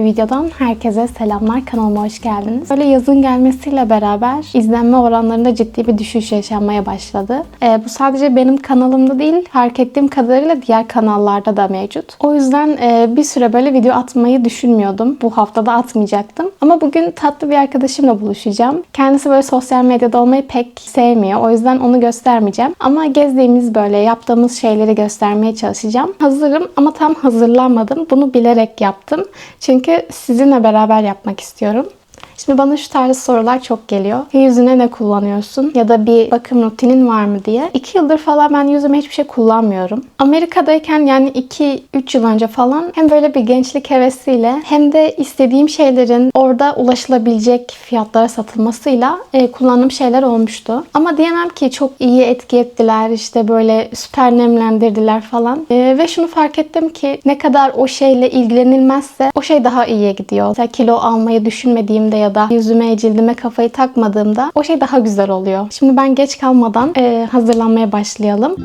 Bir videodan herkese selamlar. Kanalıma hoş geldiniz. Böyle yazın gelmesiyle beraber izlenme oranlarında ciddi bir düşüş yaşanmaya başladı. Ee, bu sadece benim kanalımda değil, fark ettiğim kadarıyla diğer kanallarda da mevcut. O yüzden e, bir süre böyle video atmayı düşünmüyordum. Bu hafta da atmayacaktım. Ama bugün tatlı bir arkadaşımla buluşacağım. Kendisi böyle sosyal medyada olmayı pek sevmiyor. O yüzden onu göstermeyeceğim. Ama gezdiğimiz böyle yaptığımız şeyleri göstermeye çalışacağım. Hazırım ama tam hazırlanmadım. Bunu bilerek yaptım. Çünkü sizinle beraber yapmak istiyorum. Şimdi bana şu tarz sorular çok geliyor. Yüzüne ne kullanıyorsun? Ya da bir bakım rutinin var mı diye. 2 yıldır falan ben yüzüme hiçbir şey kullanmıyorum. Amerika'dayken yani 2-3 yıl önce falan hem böyle bir gençlik hevesiyle hem de istediğim şeylerin orada ulaşılabilecek fiyatlara satılmasıyla e, kullandığım şeyler olmuştu. Ama diyemem ki çok iyi etki ettiler. işte böyle süper nemlendirdiler falan. E, ve şunu fark ettim ki ne kadar o şeyle ilgilenilmezse o şey daha iyiye gidiyor. Mesela kilo almayı düşünmediğimde ya da yüzüme, cildime kafayı takmadığımda o şey daha güzel oluyor. Şimdi ben geç kalmadan e, hazırlanmaya başlayalım.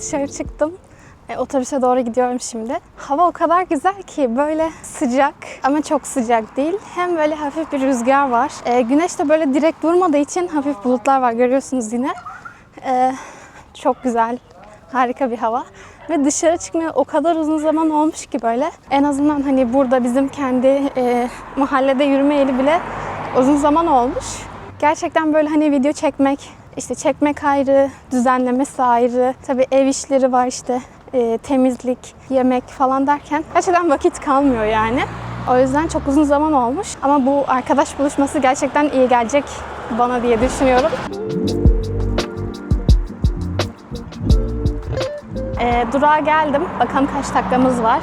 Dışarı çıktım. E, otobüse doğru gidiyorum şimdi. Hava o kadar güzel ki böyle sıcak ama çok sıcak değil. Hem böyle hafif bir rüzgar var. E, güneş de böyle direkt vurmadığı için hafif bulutlar var görüyorsunuz yine. E, çok güzel. Harika bir hava. Ve dışarı çıkmaya o kadar uzun zaman olmuş ki böyle. En azından hani burada bizim kendi e, mahallede yürümeyeli bile uzun zaman olmuş. Gerçekten böyle hani video çekmek, işte çekmek ayrı, düzenlemesi ayrı. Tabii ev işleri var işte e, temizlik, yemek falan derken gerçekten vakit kalmıyor yani. O yüzden çok uzun zaman olmuş. Ama bu arkadaş buluşması gerçekten iyi gelecek bana diye düşünüyorum. E, durağa geldim. Bakalım kaç dakikamız var.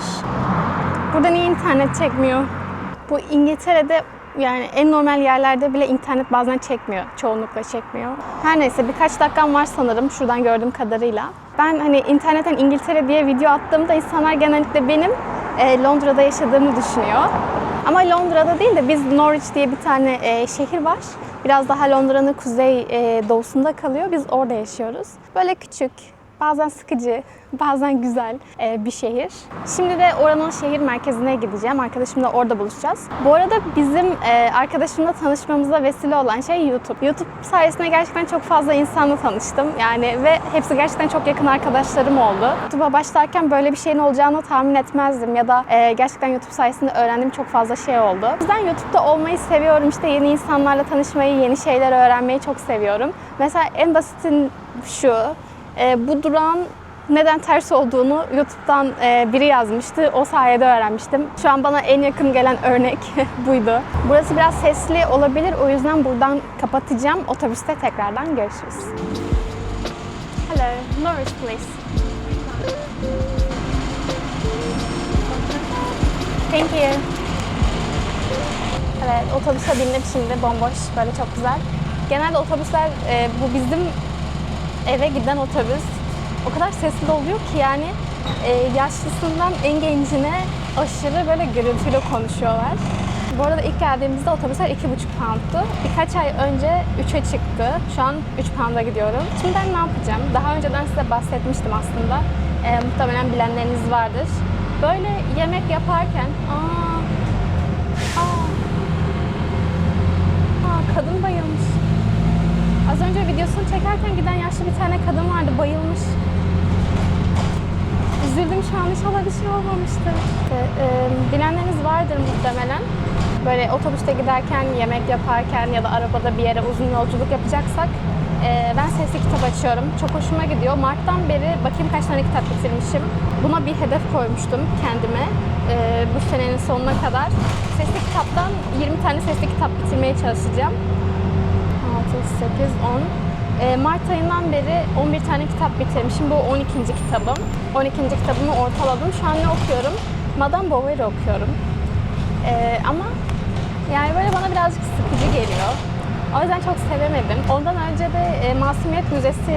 Burada niye internet çekmiyor? Bu İngiltere'de yani en normal yerlerde bile internet bazen çekmiyor. Çoğunlukla çekmiyor. Her neyse birkaç dakikam var sanırım şuradan gördüğüm kadarıyla. Ben hani internetten İngiltere diye video attığımda insanlar genellikle benim e, Londra'da yaşadığımı düşünüyor. Ama Londra'da değil de biz Norwich diye bir tane e, şehir var. Biraz daha Londra'nın kuzey e, doğusunda kalıyor. Biz orada yaşıyoruz. Böyle küçük, bazen sıkıcı, bazen güzel e, bir şehir. Şimdi de oranın şehir merkezine gideceğim. Arkadaşımla orada buluşacağız. Bu arada bizim e, arkadaşımla tanışmamıza vesile olan şey YouTube. YouTube sayesinde gerçekten çok fazla insanla tanıştım. Yani ve hepsi gerçekten çok yakın arkadaşlarım oldu. YouTube'a başlarken böyle bir şeyin olacağını tahmin etmezdim ya da e, gerçekten YouTube sayesinde öğrendiğim çok fazla şey oldu. O yüzden YouTube'da olmayı seviyorum. İşte yeni insanlarla tanışmayı, yeni şeyler öğrenmeyi çok seviyorum. Mesela en basitin şu, e, bu durağın neden ters olduğunu YouTube'dan e, biri yazmıştı. O sayede öğrenmiştim. Şu an bana en yakın gelen örnek buydu. Burası biraz sesli olabilir. O yüzden buradan kapatacağım. Otobüste tekrardan görüşürüz. Hello, Norwich please. Thank you. Evet, otobüse bindim şimdi. Bomboş, böyle çok güzel. Genelde otobüsler, e, bu bizim eve giden otobüs o kadar sesli oluyor ki yani e, yaşlısından en gencine aşırı böyle gürültüyle konuşuyorlar. Bu arada ilk geldiğimizde otobüsler 2,5 pound'tu. Birkaç ay önce 3'e çıktı. Şu an 3 pound'a gidiyorum. Şimdi ben ne yapacağım? Daha önceden size bahsetmiştim aslında. E, muhtemelen bilenleriniz vardır. Böyle yemek yaparken... Aa, aa, aa, kadın bayılmış. Az önce videosunu çekerken giden yaşlı bir tane kadın vardı, bayılmış. Üzüldüm şu an inşallah bir şey olmamıştır. E, e, bilenleriniz vardır muhtemelen. Böyle otobüste giderken, yemek yaparken ya da arabada bir yere uzun yolculuk yapacaksak Ee, ben sesli kitap açıyorum. Çok hoşuma gidiyor. Mart'tan beri bakayım kaç tane kitap bitirmişim. Buna bir hedef koymuştum kendime. Ee, bu senenin sonuna kadar. Sesli kitaptan 20 tane sesli kitap bitirmeye çalışacağım. 6, 8, 10. Ee, Mart ayından beri 11 tane kitap bitirmişim. Bu 12. kitabım. 12. kitabımı ortaladım. Şu an ne okuyorum? Madame Bovary okuyorum. Ee, ama yani böyle bana birazcık sıkıcı geliyor. O yüzden çok sevemedim. Ondan önce de e, Masumiyet Müzesi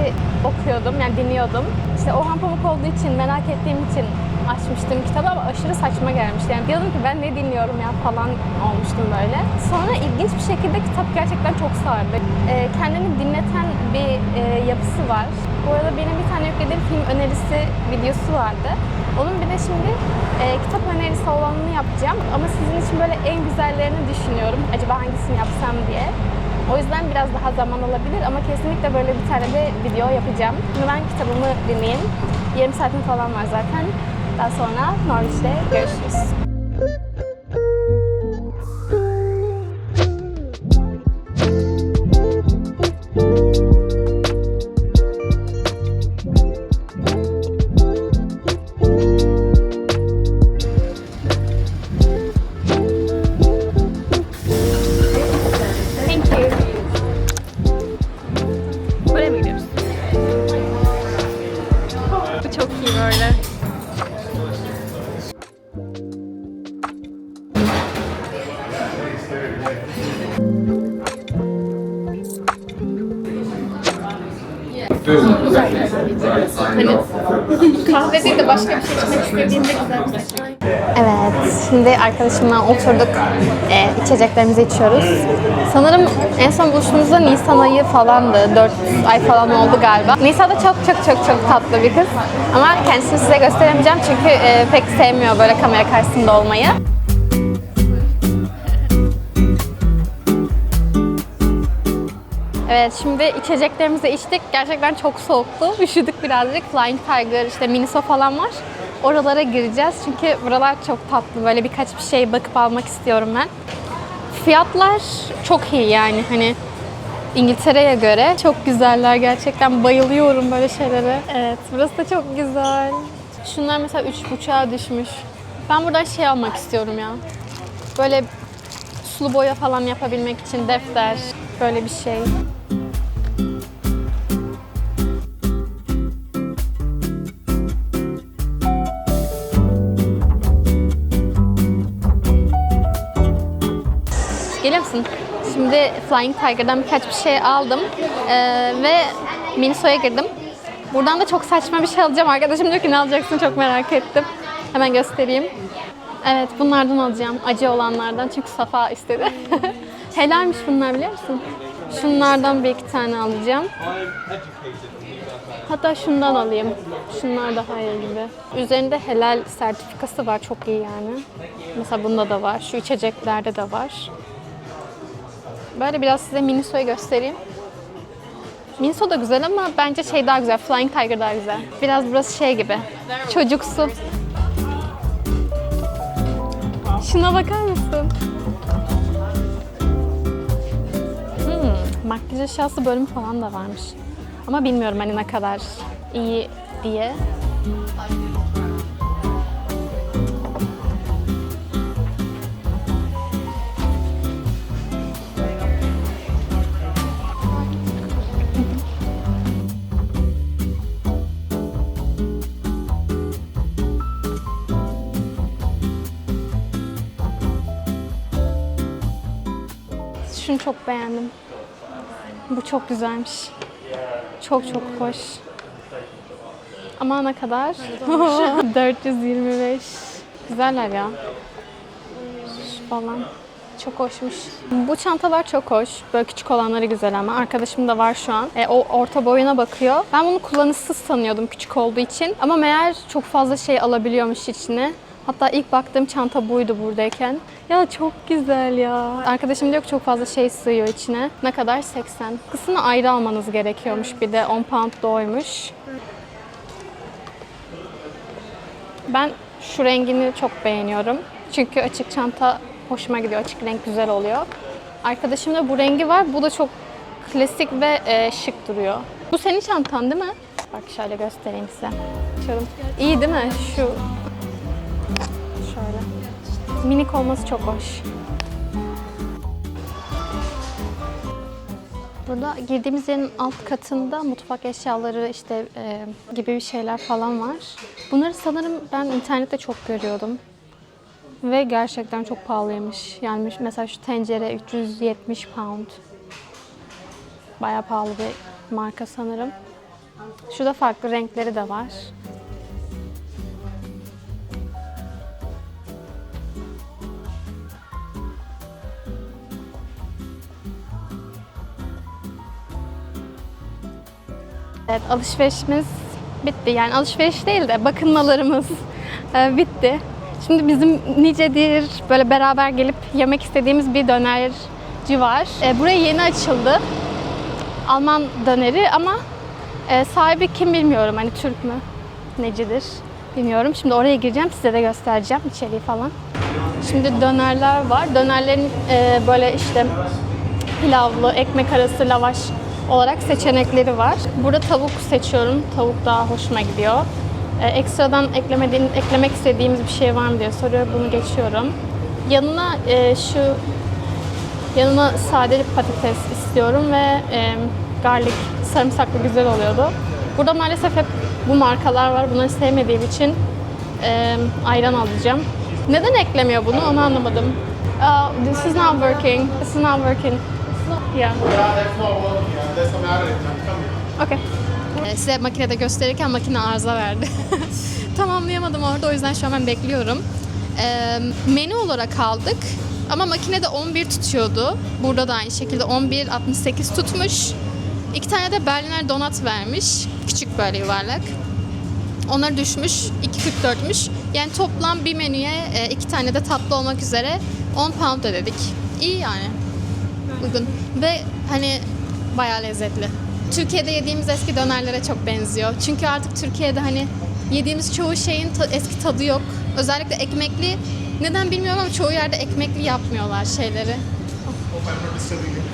okuyordum, yani dinliyordum. İşte Orhan Pamuk olduğu için, merak ettiğim için açmıştım kitabı ama aşırı saçma gelmişti. Yani diyordum ki ben ne dinliyorum ya falan olmuştum böyle. Sonra ilginç bir şekilde kitap gerçekten çok sardı. E, kendini dinleten bir e, yapısı var. Bu arada benim bir tane yüklediğim film önerisi videosu vardı. Onun bir de şimdi e, kitap önerisi olanını yapacağım. Ama sizin için böyle en güzellerini düşünüyorum. Acaba hangisini yapsam diye. O yüzden biraz daha zaman alabilir ama kesinlikle böyle bir tane de video yapacağım. Şimdi ben kitabımı dinleyeyim. Yarım saatim falan var zaten. Daha sonra Norwich'te görüşürüz. Kahve değil de başka bir şey Evet, şimdi arkadaşımla oturduk, e, içeceklerimizi içiyoruz. Sanırım en son buluştuğumuzda Nisan ayı falandı, 4 ay falan oldu galiba. Nisa da çok çok çok çok tatlı bir kız. Ama kendisini size gösteremeyeceğim çünkü e, pek sevmiyor böyle kamera karşısında olmayı. Evet şimdi içeceklerimizi içtik. Gerçekten çok soğuktu. Üşüdük birazcık. Flying Tiger, işte Miniso falan var. Oralara gireceğiz. Çünkü buralar çok tatlı. Böyle birkaç bir şey bakıp almak istiyorum ben. Fiyatlar çok iyi yani hani İngiltere'ye göre çok güzeller gerçekten bayılıyorum böyle şeylere. Evet burası da çok güzel. Şunlar mesela üç buçuğa düşmüş. Ben buradan şey almak istiyorum ya. Böyle sulu boya falan yapabilmek için defter böyle bir şey. Geliyor musun? Şimdi Flying Tiger'dan birkaç bir şey aldım Ee, ve Miniso'ya girdim. Buradan da çok saçma bir şey alacağım. Arkadaşım diyor ki ne alacaksın çok merak ettim. Hemen göstereyim. Evet bunlardan alacağım. Acı olanlardan çünkü Safa istedi. Helalmiş bunlar biliyor musun? Şunlardan bir iki tane alacağım. Hatta şundan alayım. Şunlar daha iyi gibi. Üzerinde helal sertifikası var. Çok iyi yani. Mesela bunda da var. Şu içeceklerde de var. Böyle biraz size Miniso'yu göstereyim. Miniso da güzel ama bence şey daha güzel. Flying Tiger daha güzel. Biraz burası şey gibi. Çocuksu. Şuna bakar mısın? Hmm, makyaj eşyası bölümü falan da varmış. Ama bilmiyorum hani ne kadar iyi diye. Çok beğendim. Bu çok güzelmiş. Çok çok hoş. Ama ne kadar? 425. Güzeller ya. Şu falan. Çok hoşmuş. Bu çantalar çok hoş. Böyle küçük olanları güzel ama. Arkadaşım da var şu an. E, o orta boyuna bakıyor. Ben bunu kullanışsız sanıyordum küçük olduğu için. Ama meğer çok fazla şey alabiliyormuş içine. Hatta ilk baktığım çanta buydu buradayken. Ya çok güzel ya. Arkadaşım diyor ki çok fazla şey sığıyor içine. Ne kadar? 80. Kısmını ayrı almanız gerekiyormuş. Bir de 10 pound doymuş. Ben şu rengini çok beğeniyorum. Çünkü açık çanta hoşuma gidiyor. Açık renk güzel oluyor. Arkadaşımda bu rengi var. Bu da çok klasik ve e, şık duruyor. Bu senin çantan değil mi? Bak şöyle göstereyim size. Açalım. İyi değil mi? Şu. Minik olması çok hoş. Burada girdiğimiz yerin alt katında mutfak eşyaları işte e, gibi bir şeyler falan var. Bunları sanırım ben internette çok görüyordum. Ve gerçekten çok pahalıymış. Yani mesela şu tencere 370 pound. Bayağı pahalı bir marka sanırım. Şurada farklı renkleri de var. Evet, alışverişimiz bitti. Yani alışveriş değil de bakınmalarımız e, bitti. Şimdi bizim nicedir böyle beraber gelip yemek istediğimiz bir dönerci var. E, buraya yeni açıldı. Alman döneri ama e, sahibi kim bilmiyorum. Hani Türk mü? Necidir? Bilmiyorum. Şimdi oraya gireceğim. Size de göstereceğim içeriği falan. Şimdi dönerler var. Dönerlerin böyle işte pilavlı, ekmek arası, lavaş olarak seçenekleri var. Burada tavuk seçiyorum. Tavuk daha hoşuma gidiyor. Ee, ekstradan eklemediğim, eklemek istediğimiz bir şey var mı diye soruyor. Bunu geçiyorum. Yanına e, şu yanına sade patates istiyorum ve e, garlic, sarımsaklı güzel oluyordu. Burada maalesef hep bu markalar var. Bunları sevmediğim için e, ayran alacağım. Neden eklemiyor bunu onu anlamadım. Uh, this is not working. This is not working. Yeah. Yeah, that's not working. There's some error. I'm coming. Okay. Ee, Size makinede gösterirken makine arıza verdi. Tamamlayamadım orada o yüzden şu an ben bekliyorum. Ee, menü olarak aldık ama makinede 11 tutuyordu. Burada da aynı şekilde 11.68 tutmuş. İki tane de Berliner donat vermiş. Küçük böyle yuvarlak. Onlar düşmüş. 2.44'müş. Yani toplam bir menüye e, iki tane de tatlı olmak üzere 10 pound ödedik. İyi yani. Uygun. Ve hani bayağı lezzetli. Türkiye'de yediğimiz eski dönerlere çok benziyor. Çünkü artık Türkiye'de hani yediğimiz çoğu şeyin ta- eski tadı yok. Özellikle ekmekli. Neden bilmiyorum ama çoğu yerde ekmekli yapmıyorlar şeyleri.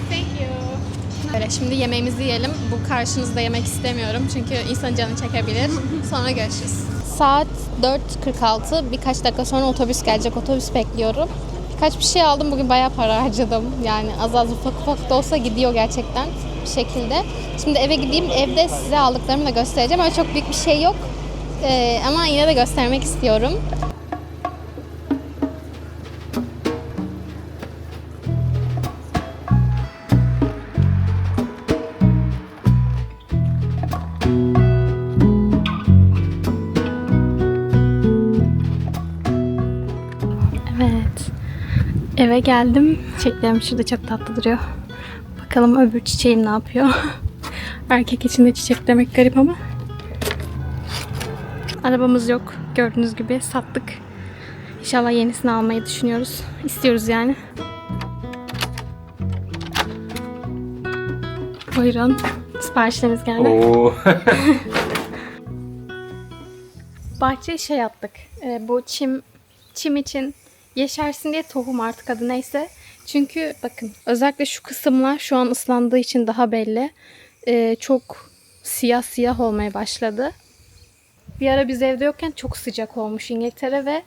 Thank you. Böyle şimdi yemeğimizi yiyelim. Bu karşınızda yemek istemiyorum çünkü insan canı çekebilir. Sonra görüşürüz. Saat 4.46. Birkaç dakika sonra otobüs gelecek. Otobüs bekliyorum. Birkaç bir şey aldım. Bugün bayağı para harcadım. Yani az az ufak ufak da olsa gidiyor gerçekten bir şekilde. Şimdi eve gideyim. Evde size aldıklarımı da göstereceğim. Öyle çok büyük bir şey yok. Ee, ama yine de göstermek istiyorum. Eve geldim. Çiçeklerim şurada çok tatlı duruyor. Bakalım öbür çiçeğim ne yapıyor. Erkek için de çiçek demek garip ama. Arabamız yok. Gördüğünüz gibi sattık. İnşallah yenisini almayı düşünüyoruz. İstiyoruz yani. Buyurun. Siparişleriniz geldi. Oo. bahçeye şey yaptık. Ee, bu çim çim için yeşersin diye tohum artık adı neyse. Çünkü bakın özellikle şu kısımlar şu an ıslandığı için daha belli. Ee, çok siyah siyah olmaya başladı. Bir ara biz evde yokken çok sıcak olmuş İngiltere ve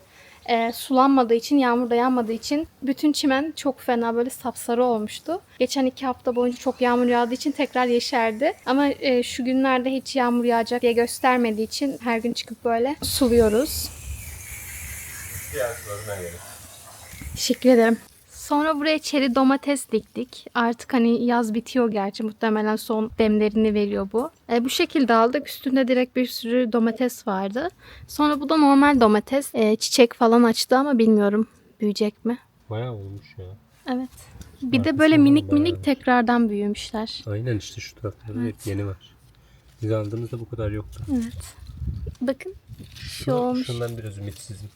e, sulanmadığı için, yağmur da yağmadığı için bütün çimen çok fena böyle sapsarı olmuştu. Geçen iki hafta boyunca çok yağmur yağdığı için tekrar yeşerdi. Ama e, şu günlerde hiç yağmur yağacak diye göstermediği için her gün çıkıp böyle suluyoruz. Teşekkür ederim. Sonra buraya çeri domates diktik. Artık hani yaz bitiyor gerçi. Muhtemelen son demlerini veriyor bu. E, bu şekilde aldık. Üstünde direkt bir sürü domates vardı. Sonra bu da normal domates. E, çiçek falan açtı ama bilmiyorum büyüyecek mi? Bayağı olmuş ya. Evet. Bir de böyle minik minik tekrardan büyümüşler. Aynen işte şu taraflarda hep yeni var. Biz aldığımızda bu kadar yoktu. Evet. Bakın. Şu olmuş. Şundan biraz ümitsizim.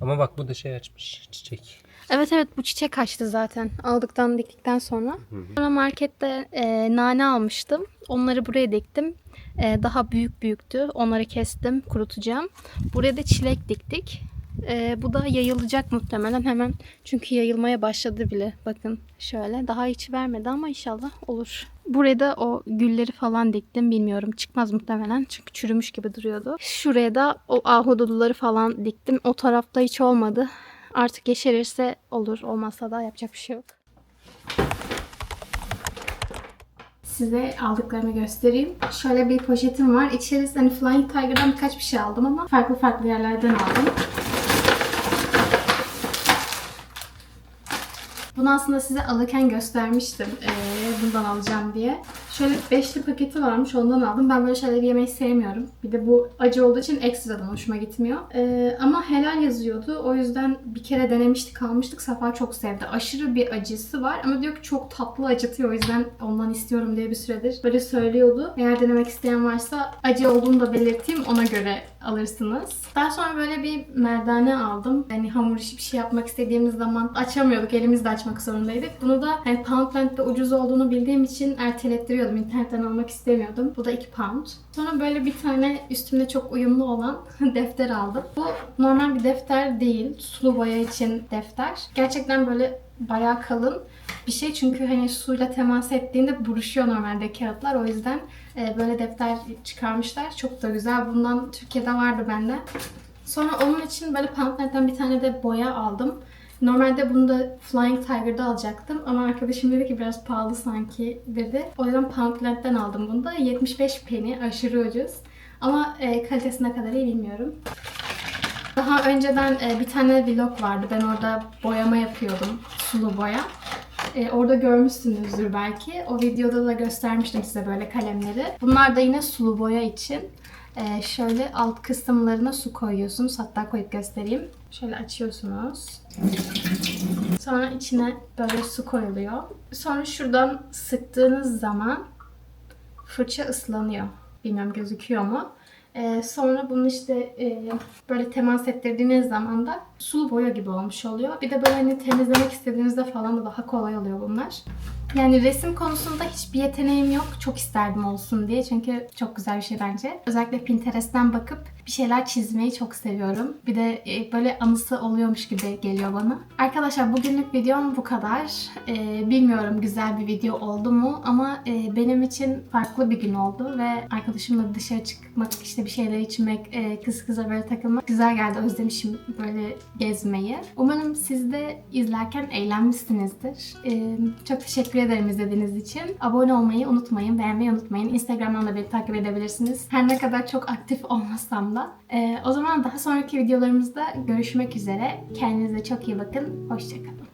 Ama bak bu da şey açmış çiçek. Evet evet bu çiçek açtı zaten. Aldıktan diktikten sonra. Sonra markette e, nane almıştım. Onları buraya diktim. E, daha büyük büyüktü. Onları kestim, kurutacağım. Buraya da çilek diktik. Ee, bu da yayılacak muhtemelen hemen. Çünkü yayılmaya başladı bile. Bakın şöyle. Daha içi vermedi ama inşallah olur. Buraya da o gülleri falan diktim. Bilmiyorum çıkmaz muhtemelen. Çünkü çürümüş gibi duruyordu. Şuraya da o ahududuları falan diktim. O tarafta hiç olmadı. Artık yeşerirse olur. Olmazsa da yapacak bir şey yok. Size aldıklarımı göstereyim. Şöyle bir poşetim var. İçerisinde hani Flying Tiger'dan birkaç bir şey aldım ama farklı farklı yerlerden aldım. Bunu aslında size alırken göstermiştim. Ee, bundan alacağım diye. Şöyle beşli paketi varmış ondan aldım. Ben böyle şeyleri yemeyi sevmiyorum. Bir de bu acı olduğu için ekstradan hoşuma gitmiyor. Ee, ama helal yazıyordu. O yüzden bir kere denemiştik almıştık. Safa çok sevdi. Aşırı bir acısı var ama diyor ki çok tatlı acıtıyor. O yüzden ondan istiyorum diye bir süredir böyle söylüyordu. Eğer denemek isteyen varsa acı olduğunu da belirteyim. Ona göre alırsınız. Daha sonra böyle bir merdane aldım. Yani hamur işi bir şey yapmak istediğimiz zaman açamıyorduk. Elimizle açmak zorundaydık. Bunu da hani Poundland'de ucuz olduğunu bildiğim için ertelettiriyordum. İnternetten almak istemiyordum. Bu da 2 pound. Sonra böyle bir tane üstümde çok uyumlu olan defter aldım. Bu normal bir defter değil. Sulu boya için defter. Gerçekten böyle bayağı kalın bir şey çünkü hani suyla temas ettiğinde buruşuyor normalde kağıtlar o yüzden e, böyle defter çıkarmışlar çok da güzel bundan Türkiye'de vardı bende sonra onun için böyle Panthen'den bir tane de boya aldım Normalde bunu da Flying Tiger'da alacaktım ama arkadaşım dedi ki biraz pahalı sanki dedi. O yüzden Poundland'den aldım bunu da. 75 penny aşırı ucuz. Ama e, kalitesine kadar iyi bilmiyorum. Daha önceden e, bir tane vlog vardı. Ben orada boyama yapıyordum. Sulu boya. E, orada görmüşsünüzdür belki. O videoda da göstermiştim size böyle kalemleri. Bunlar da yine sulu boya için. E, şöyle alt kısımlarına su koyuyorsunuz. Hatta koyup göstereyim. Şöyle açıyorsunuz. Sonra içine böyle su koyuluyor. Sonra şuradan sıktığınız zaman fırça ıslanıyor. Bilmiyorum gözüküyor mu? Ee, sonra bunu işte e, böyle temas ettirdiğiniz zaman da sulu boya gibi olmuş oluyor. Bir de böyle hani temizlemek istediğinizde falan da daha kolay oluyor bunlar. Yani resim konusunda hiçbir yeteneğim yok. Çok isterdim olsun diye. Çünkü çok güzel bir şey bence. Özellikle Pinterest'ten bakıp bir şeyler çizmeyi çok seviyorum. Bir de e, böyle anısı oluyormuş gibi geliyor bana. Arkadaşlar bugünlük videom bu kadar. E, bilmiyorum güzel bir video oldu mu ama e, benim için farklı bir gün oldu ve arkadaşımla dışarı çıkmak, işte bir şeyler içmek, e, kız kıza böyle takılmak güzel geldi. Özlemişim böyle gezmeyi. Umarım siz de izlerken eğlenmişsinizdir. E, çok teşekkür ederim izlediğiniz için. Abone olmayı unutmayın, beğenmeyi unutmayın. Instagram'dan da beni takip edebilirsiniz. Her ne kadar çok aktif olmasam da. E, o zaman daha sonraki videolarımızda görüşmek üzere. Kendinize çok iyi bakın. Hoşçakalın.